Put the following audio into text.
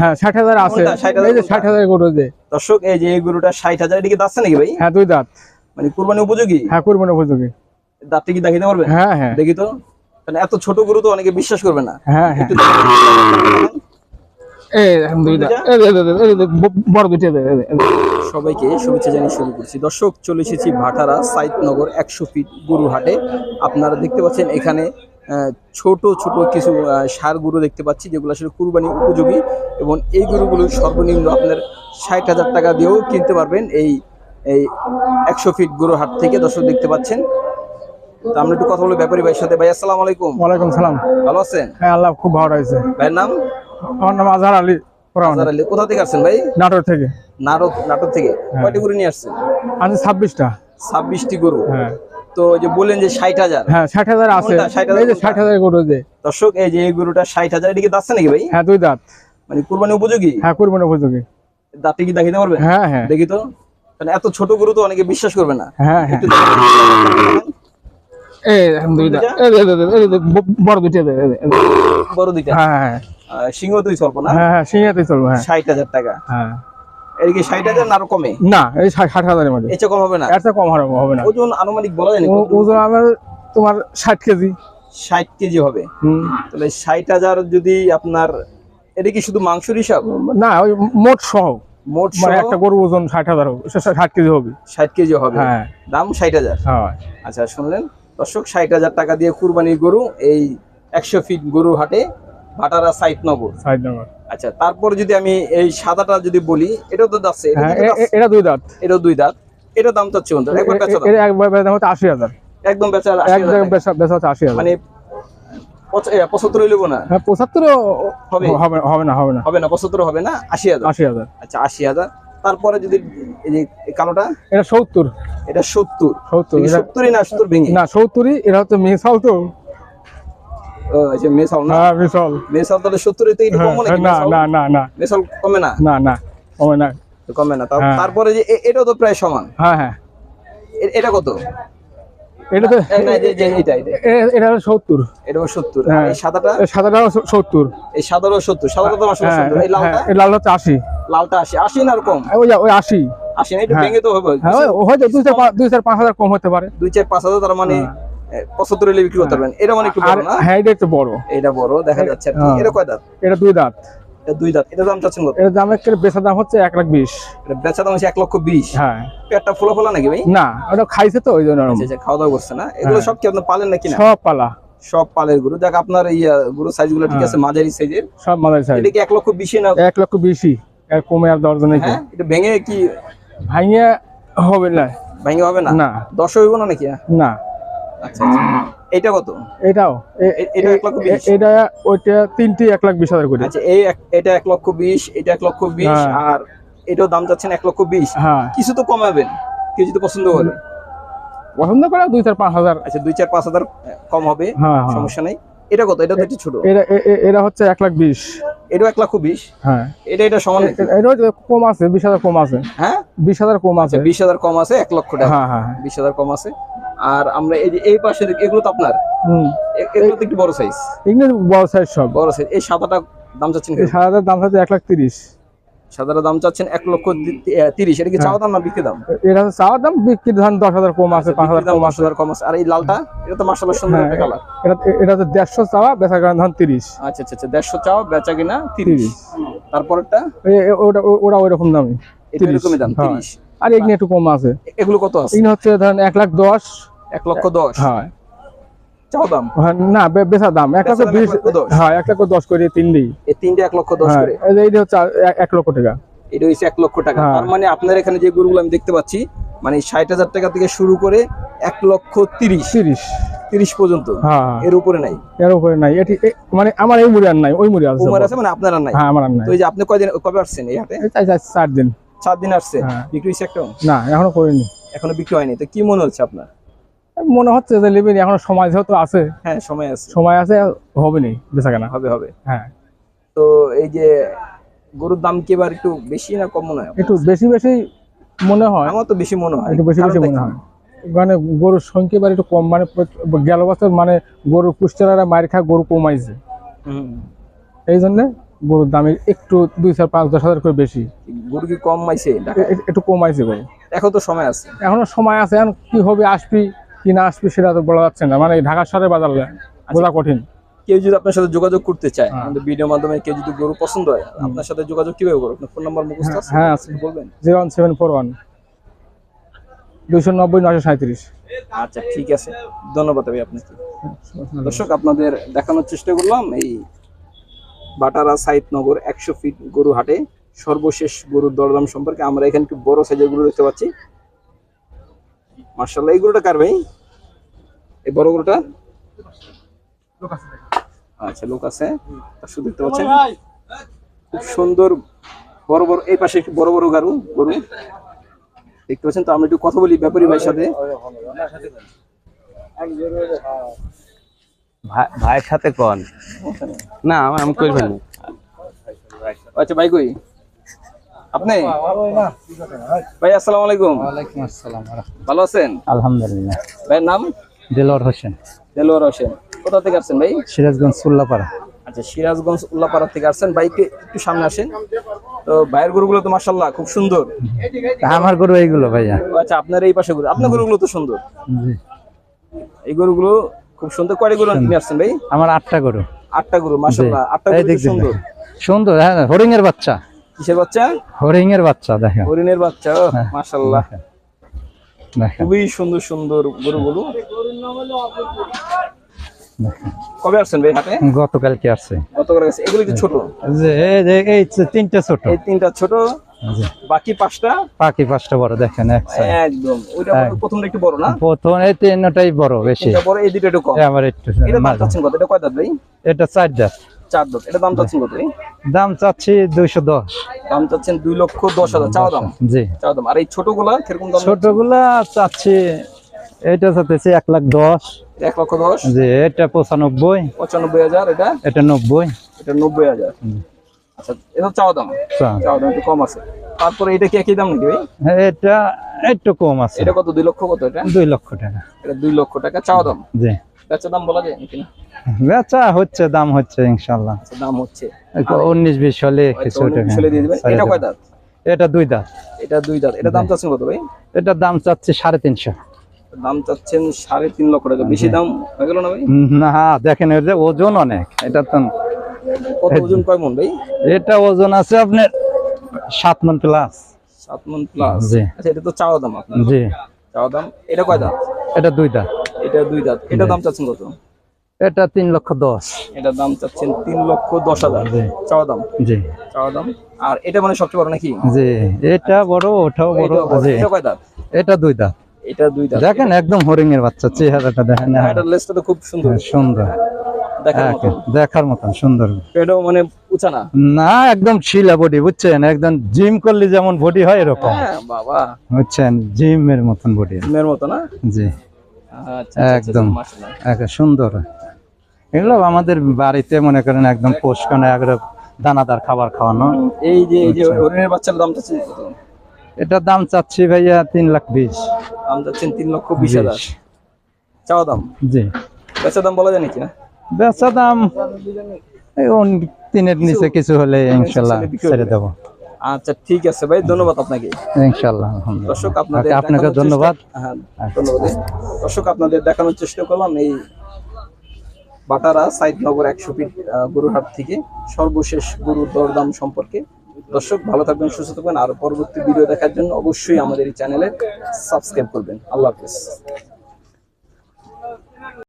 হ্যাঁ ষাট হাজার আছে। কোনটা? 60,000 এই যে কোনটা? ষাট হাজার গরু যে। দর্শক এই যে এই গরুটা ষাট হাজার এদিকে নাকি ভাই? হ্যাঁ দুই দাঁত। মানে কুরবানি উপযোগী? হ্যাঁ কুরবানি উপযোগী। দাঁতটা কি দেখাতে পারবেন? হ্যাঁ হ্যাঁ। দেখি তো। মানে এত ছোট গরু তো অনেকে বিশ্বাস করবে না। হ্যাঁ হ্যাঁ। সবাইকে শুভেচ্ছা জানিয়ে শুরু করছি। দর্শক চলে এসেছি ভাটারা সাইদনগর একশো ফিট গরু হাটে। আপনারা দেখতে পাচ্ছেন এখানে ছোট ছোট কিছু ষাঁড় গরু দেখতে পাচ্ছি যেগুলো আসলে কুরবানি উপযোগী এবং এই গরুগুলো সর্বনিম্ন আপনার ষাট হাজার টাকা দিয়েও কিনতে পারবেন এই এই একশো ফিট গরু হাট থেকে। দর্শক দেখতে পাচ্ছেন। তো আমরা একটু কথা বলব ব্যাপারী ভাইয়ের সাথে। ভাই আসসালামু আলাইকুম। ওয়ালাইকুম সালাম। ভালো আছেন? হ্যাঁ আল্লাহ খুব ভালো রয়েছে। ভাইয়ের নাম? আমার নাম আজহার আলী আজহার আলী। কোথা থেকে আসছেন ভাই? নাটোর থেকে। নাটক নাটক থেকে। কয়টি গরু নিয়ে আসছেন? আছে ছাব্বিশটা। ছাব্বিশটি গরু। হ্যাঁ। তো যে বললেন যে ষাট হাজার। হ্যাঁ ষাট হাজার আছে। কোনটা? 60,000 এই যে কোনটা? ষাট হাজার গরু যে। দর্শক এই যে এই গরুটা ষাট হাজার এদিকে দাচ্ছে নাকি ভাই? হ্যাঁ দুই দাঁত। মানে কুরবানি উপযোগী? হ্যাঁ কুরবানি উপযোগী। দাঁতে কি দেখাতে পারবেন? হ্যাঁ হ্যাঁ। দেখি তো। মানে এত ছোট গরু তো অনেকে বিশ্বাস করবে না। হ্যাঁ হ্যাঁ। বড় দুইটা? এই যে- এই যে- এই যে। বড় দুইটা হ্যাঁ হ্যাঁ সিংহ দুই স্বল্প না? হ্যাঁ হ্যাঁ সিংহাতে চলবো হ্যাঁ। ষাট হাজার টাকা। হ্যাঁ। না আরও কমে? না এই মধ্যে। কম হবে না? কম হবে না। ওজন আনুমানিক বলা যায় ও- ওজন আমার তোমার ষাট কেজি। ষাট কেজি হবে। তাহলে ষাট হাজার যদি আপনার এটা কি শুধু মাংসর হিসাব? না ওই মোট সহ। মোট মানে একটা গরু ওজন ষাট হাজার হবে সে- ষাট কেজি হবে। ষাট কেজি হবে। হ্যাঁ। দাম ষাট হাজার। হ্যাঁ। আচ্ছা শুনলেন? দর্শক ষাট হাজার টাকা দিয়ে কুরবানির গরু এই একশো ফিট গরু হাটে ভাটারা সাইট নগর আচ্ছা তারপরে যদি আমি এই সাদাটা যদি বলি তো এটা হ্যাঁ তো যাচ্ছে। এ- এটা দুই দাঁত। এটাও দুই দাঁত। এটা দাম চাচ্ছে একবার বেচা এটা একবার বেচা দাম হচ্ছে আশি হাজার। একদম বেচা এক আশি হাজার জায়গায় টাকা। বেচা বেচা হচ্ছে আশি হাজার। মানে পঁচাত্তর হইলেব না? হ্যাঁ পঁচাত্তরও হবে? হবে না হবে না। হবে না পঁচাত্তর হবে না আশি হাজার। আশি হাজার। আচ্ছা আশি হাজার। তারপরে যদি এই যে কালোটা? এটা সত্তর। এটা সত্তর। সত্তর এটা- সত্তরই না সত্তর ভেঙে? না সত্তরই এটা হচ্ছে মিসাল তো। ও, মেসাল না? হ্যাঁ মিসাল মেসাল তাহলে সত্তরের থেকে একটু হ্যাঁ, কম নাকি না না না না। মেসাল কমে না? না না হবে না। কমে না। হ্যাঁ। তারপরে যে এ- তো প্রায় সমান। হ্যাঁ হ্যাঁ। এটা কত? এটা তো এ, না, যে- যে- এইটা এইটা। এ- এটা হলো সত্তর। সত্তর। হ্যাঁ। এই সাদাটা? সাদাটাও সত্তর। এই সাদারও সত্তর। সাদাটা হ্যাঁ সত্তর। এই লালটা? হ্যাঁ, এই লাল হচ্ছে আশি। লালটা আশি। আশি না আর কম? ওই ওই আশি। আশি না? হ্যাঁ। ভেঙে তো হবে। হ্যাঁ হয়তো দুই চার পাঁচ হাজার কম হতে পারে। দুই চার পাঁচ হাজার তার মানে এ, পঁচাত্তর হলে বিক্রি করতে পারবেন। এটা মানে একটু বড় না? হ্যাঁ এটা একটু বড়। এটা বড় দেখা যাচ্ছে। আর হ্যাঁ। এটা কয় দাঁত? এটা দুই দাঁত। এটা দুই দাঁত। এটা দাম চাচ্ছেন কত? এর দাম একটা বেচা দাম হচ্ছে এক লাখ বিশ। এটা বেচা দাম হচ্ছে এক লক্ষ বিশ। হ্যাঁ। পেটটা ফোলা ফোলা নাকি ভাই? না ওটা খাইছে তো ওই জন্য আচ্ছা আচ্ছা, খাওয়া দাওয়া করছে না? এগুলো হ্যাঁ। সব কি আপনি পালেন নাকি না? সব পালা। সব পালের গরু। দেখ আপনার ইয়া গরু সাইজগুলো ঠিক হ্যাঁ। আছে মাঝারি সাইজের সব মাদার সাইজ এটা কি এক লক্ষ বিশে না? এক লক্ষ বিশই। এর কমে আর দশ জনে হ্যাঁ? এটা ভেঙে কি ভাঙিয়ে হবে না। ভেঙে হবে না? না। দশ হইব না নাকি? না। এটা কত? এটাও। এটা এক লক্ষ বিশ? এটা ওইটা তিনটি এক লাখ বিশ হাজার করে। আচ্ছা এই এটা এক লক্ষ বিশ এটা এক লক্ষ বিশ হ্যাঁ। আর এটাও দাম যাচ্ছেন এক লক্ষ বিশ। হ্যাঁ। কিছু তো কমাবেন কেউ যদি পছন্দ করে। পছন্দ করে দুই চার পাঁচ হাজার। আচ্ছা দুই চার পাঁচ হাজার কম হবে হ্যাঁ সমস্যা নেই। এটা কত? এটা তো একটু ছোট। এটা এটা হচ্ছে এক লাখ বিশ। এটাও এক লক্ষ বিশ? হ্যাঁ। এটা এটা সমান এটা কম আছে বিশ হাজার কম আছে। হ্যাঁ? বিশ হাজার কম আছে। বিশ হাজার কম আছে এক লক্ষ টাকা। হ্যাঁ হ্যাঁ। বিশ হাজার কম আছে। আর আমরা এই যে এই পাশে এগুলো তো আপনার? হুম। এগুলো তো একটু বড় সাইজ এগুলো বড় সাইজ সব। বড় সাইজ এই সাদাটা দাম চাচ্ছেন হাজার দাম হচ্ছে এক লাখ তিরিশ। সাদাটা দাম চাচ্ছেন এক লক্ষ তিরিশ। এটা কি চাওয়া দাম না বিক্রি দাম? এটা চাওয়ার দাম বিক্রি ধরেন দশ হাজার কম আছে পাঁচ হাজার পাঁচ আছে। হাজার কম আছে। আর এই লালটা এটা তো মার্শাল্লাহ সুন্দর হ্যাঁ, একটা কালার এটা এটা হচ্ছে দেড়শো চাওয়া বেচা কেনা ধরেন তিরিশ। আচ্ছা আচ্ছা আচ্ছা দেড়শো চাও বেচা কিনা তিরিশ। এ- ওটা ও- ওরা ওই রকম দামই এরকমই দাম হ্যাঁ। তিরিশ। আর এগুলো একটু কম আছে। এগুলো কত আছে? এগুলো হচ্ছে ধরেন এক লাখ দশ। এক লক্ষ দশ। হ্যাঁ। দাম? না বেচা দাম। এক বিশ লক্ষ দশ। হ্যাঁ এক লাখ দশ করে তিন দিই। এই তিনটে এক লক্ষ দশ করে? এইটা হচ্ছে এক- লক্ষ টাকা। এটা হচ্ছে এক লক্ষ টাকা। হ্যাঁ। তার মানে আপনার এখানে যে গরুগুলো আমি দেখতে পাচ্ছি মানে ষাট হাজার টাকা থেকে শুরু করে এক লক্ষ তিরিশ। তিরিশ। তিরিশ পর্যন্ত। হ্যাঁ। এর উপরে নাই। এর উপরে নাই। এটি মানে আমার এই মুড়ি আর নাই ওই মুড়ি আছে আছে মানে আপনার আর নাই? হ্যাঁ আমার আর নাই। তো এই যে আপনি কয়দিন কবে আসছেন এই হাটে? চার- চার- চার দিন। আসছে। বিক্রি হয়েছে একটাও না এখনও করিনি। এখনও বিক্রি হয়নি। তো কি মনে হচ্ছে আপনার? মনে হচ্ছে যে লিবিন এখন সময় যেহেতু আছে। হ্যাঁ সময় আছে। সময় আছে হবে নি বেচা কেনা হবে হবে। হ্যাঁ। তো এই যে গরুর দাম কি এবার একটু বেশি না কম মনে হয়? একটু বেশি বেশি মনে হয়। আমার তো বেশি মনে হয়। একটু বেশি বেশি মনে হয়। মানে গরুর সংখ্যা এবার একটু কম মানে গেল বছর মানে গরুর পুষ্টারা মার খা গরু কমাইছে। হুম। এই জন্য গরুর দামে একটু দুই চার পাঁচ দশ হাজার করে বেশি। গরু কি কম মাইছে? এ- এ- একটু কমাইছে গরু। এখন তো সময় আছে। এখনও সময় আছে এখন কি হবে আসবি? কি না আসবি সেটা তো বলা যাচ্ছে না। মানে ঢাকা শহরে বাজার বোঝা কঠিন। কেউ যদি আপনার সাথে যোগাযোগ করতে চায় হ্যাঁ। আমাদের ভিডিওর মাধ্যমে কেউ যদি গরু পছন্দ হয় আপনার সাথে যোগাযোগ কীভাবে করবে? আপনার ফোন নাম্বার মুখস্থ আছে? হ্যাঁ আছে। বলবেন। Zero one seven four one দুইশো নব্বই নয়শো সাঁত্রিশ আচ্ছা ঠিক আছে। ধন্যবাদ ভাই আপনাকে। দর্শক আপনাদের দেখানোর চেষ্টা করলাম এই বাটারা সাইদনগর একশো ফিট গরু হাটে সর্বশেষ গরুর দরদাম সম্পর্কে। আমরা এখানে একটু বড় সাইজের গরু দেখতে পাচ্ছি। মার্শাল্লাহ এই গরুটা কার ভাই? এই বড় গরুটা? আচ্ছা লোক আছে। দর্শক দেখতে পাচ্ছেন। খুব সুন্দর বড় বড় এই পাশে একটু বড় বড় গরু গরু। দেখতে পাচ্ছেন তো আমরা একটু কথা বলি ব্যাপারী ভাইয়ের সাথে। ভাইয়ের সাথে কন? না আমি আমি কই ফেলি আচ্ছা ভাই কই? আপনি? ভাই আসসালামু আলাইকুম। ওয়ালাইকুম আসসালাম ভালো আছেন? আলহামদুলিল্লাহ। ভাইয়ের নাম? দেলোয়ার হোসেন। দেলোয়ার হোসেন। কোথা থেকে আসছেন ভাই? সিরাজগঞ্জ সুল্লাপাড়া আচ্ছা সিরাজগঞ্জ উল্লাপাড়া থেকে আসছেন। বাইকে একটু সামনে আসেন। তো ভাইয়ের গরুগুলো তো মাশাল্লাহ খুব সুন্দর। আমার গরু এইগুলো ভাইয়া। আচ্ছা আপনার এই পাশে গরু। আপনার গরুগুলো তো সুন্দর। জি। এই গরুগুলো খুব সুন্দর। কয়টা গরু কিনে আসছেন ভাই? আমার আটটা গরু। আটটা গরু মাশাল্লাহ আটটা গরু সুন্দর। সুন্দর হ্যাঁ হরিং এর বাচ্চা। কিসের বাচ্চা? হরিং এর বাচ্চা দেখেন। হরিণের বাচ্চা মাশাল্লাহ খুবই সুন্দর সুন্দর গরুগুলো। কবে আসছেন ভাই হাটে? গতকালকে আসছে। কত করে এগুলো একটু ছোট? যে এই যে এই যে তিনটা ছোট। এই তিনটা ছোট। বাকি পাঁচটা? পাখি পাঁচটা বড় দেখেন একদম। ওইটা প্রথমটা একটু বড় না? প্রথম এই তিনটাই বড় বেশি। এটা বড় এই দুটো একটু কম। আমার একটু এটা দাম মাঝে। চাচ্ছেন কত? এটা কয় দাঁত ভাই? এটা চার দাঁত। চার দাঁত এটা দাম চাচ্ছেন কত দাম চাচ্ছি দুইশো দশ। দাম চাচ্ছেন দুই লক্ষ দশ হাজার। চাওয়া দাম? জি। চাওয়া দাম। আর এই ছোটগুলা কীরকম দাম ছোটগুলা চাচ্ছি এটা চাচ্ছি এক লাখ দশ। এক লক্ষ দশ? যে এটা পঁচানব্বই। পঁচানব্বই হাজার এটা? এটা নব্বই। এটা নব্বই হাজার। আচ্ছা এটা চাওয়া দাম? চাওয়া। দাম একটু কম আছে। তারপরে এটা কি একই দাম নাকি ভাই? এটা একটু কম আছে। এটা কত? দুই লক্ষ কত এটা? দুই লক্ষ টাকা। এটা দুই লক্ষ টাকা। চাওয়া দাম? জি। বেচা দাম বলা যায় নাকি বেচা হচ্ছে দাম হচ্ছে ইনশাল্লাহ দাম হচ্ছে। উনিশ বিশ হলে কিছু অন্য টাকা বিষয়ে দিয়ে দিবেন। এটা কয় দাঁত? এটা দুই দাঁত। এটা দুই দাঁত। এটা দাম চাচ্ছেন কত ভাই? এটার দাম চাচ্ছি সাড়ে তিনশো। দাম চাচ্ছেন লক্ষ টাকা। বেশি দাম হয়ে গেল না ভাই? না দেখেন এর যে ওজন অনেক। এটা তো কত ওজন কয় মন ভাই? এটা ওজন আছে আপনার সাত মন প্লাস সাত মন প্লাস জি। আচ্ছা এটা তো চাওয়া দাম আপনার। জি। চাওয়া দাম। এটা কয় দাঁত? এটা দুই দাঁত। এটা দুই দাঁত এটা দাম চাচ্ছেন কত? এটা তিন লক্ষ দশ। এটা দাম চাচ্ছেন তিন লক্ষ দশ হাজার। চাওয়া দাম? জি। চাওয়া দাম। আর এটা মানে সবচেয়ে বড় নাকি? জি। এটা বড় ওটাও বড়। এটা এটা কয় দাঁত? এটা দুই দাঁত। এটা দুই দাঁত। দেখেন একদম হরিং এর বাচ্চা চেহারাটা দেখেন। হ্যাঁ, এটার লেজটা তো খুব সুন্দর। হ্যাঁ, সুন্দর। দেখার মতো দেখেন, দেখার মতন সুন্দর। এটাও মানে উঁচা না? না একদম শিলা বডি বুঝছেন? একদম জিম করলে যেমন বডি হয় এরকম। হ্যাঁ বাবা। বুঝছেন? জিমের মতন বডি। মেয়ের মতো না? জি। একদম। আচ্ছা, মাশাআল্লাহ। একটা সুন্দর। এগুলো আমাদের বাড়িতে মনে করেন একদম পোষকানে একদম দানাদার খাবার খাওয়ানো। এই যে এই যে হরিণের বাচ্চার দাম চাচ্ছেন কত? এটার দাম চাচ্ছি ভাইয়া তিন লাখ বিশ। দাম চাচ্ছেন তিন লক্ষ বিশ হাজার। চাওয়া দাম? জি। বেচা দাম বলা যায় নাকি না? বেচা দাম তিনের নিচে কিছু হলে ইনশাল্লাহ ছেড়ে দেবো। আচ্ছা ঠিক আছে ভাই ধন্যবাদ আপনাকে। আলহামদুলিল্লাহ। দর্শক আপনাদের আপনাকে দেখানোর ধন্যবাদ। চেষ্টা- হ্যাঁ ধন্যবাদ। দর্শক আপনাদের দেখানোর চেষ্টা করলাম এই বাটারা সাইদনগর একশো ফিট গরুহাট থেকে। সর্বশেষ গরুর দরদাম সম্পর্কে। দর্শক ভালো থাকবেন সুস্থ থাকবেন। আর পরবর্তী ভিডিও দেখার জন্য অবশ্যই আমাদের এই চ্যানেলে সাবস্ক্রাইব করবেন। আল্লাহ হাফেজ।